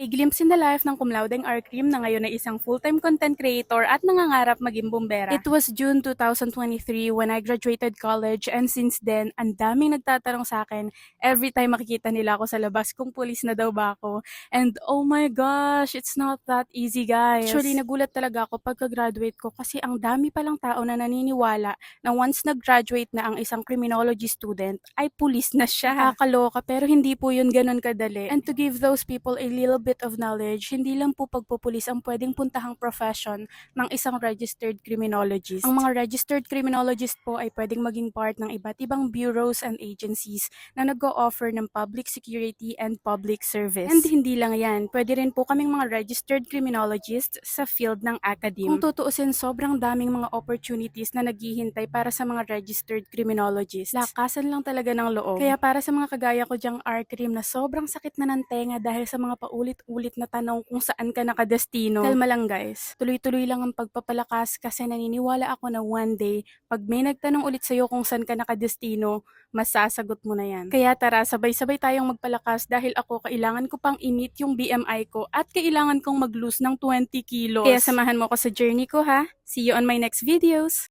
A glimpse in the life ng cum laude R. Cream na ngayon ay isang full-time content creator at nangangarap maging bumbera. It was June 2023 when I graduated college and since then, ang daming nagtatanong sa akin every time makikita nila ako sa labas kung pulis na daw ba ako. And oh my gosh, it's not that easy guys. Actually, nagulat talaga ako pagka-graduate ko kasi ang dami palang tao na naniniwala na once nag-graduate na ang isang criminology student, ay pulis na siya. Nakakaloka pero hindi po yun ganun kadali. And to give those people a little bit of knowledge, hindi lang po pagpupulis ang pwedeng puntahang profession ng isang registered criminologist. Ang mga registered criminologist po ay pwedeng maging part ng iba't ibang bureaus and agencies na nag-o-offer ng public security and public service. And hindi lang yan, pwede rin po kaming mga registered criminologists sa field ng academe. Kung tutuusin, sobrang daming mga opportunities na naghihintay para sa mga registered criminologists. Lakasan lang talaga ng loob. Kaya para sa mga kagaya ko dyang R-Crim na sobrang sakit na ng tenga dahil sa mga paulit-ulit na tanong kung saan ka nakadestino. Kalma lang guys. Tuloy-tuloy lang ang pagpapalakas kasi naniniwala ako na one day, pag may nagtanong ulit sa'yo kung saan ka nakadestino, masasagot mo na yan. Kaya tara, sabay-sabay tayong magpalakas dahil ako kailangan ko pang i-meet yung BMI ko at kailangan kong mag-lose ng 20 kilos. Kaya samahan mo ko sa journey ko ha. See you on my next videos!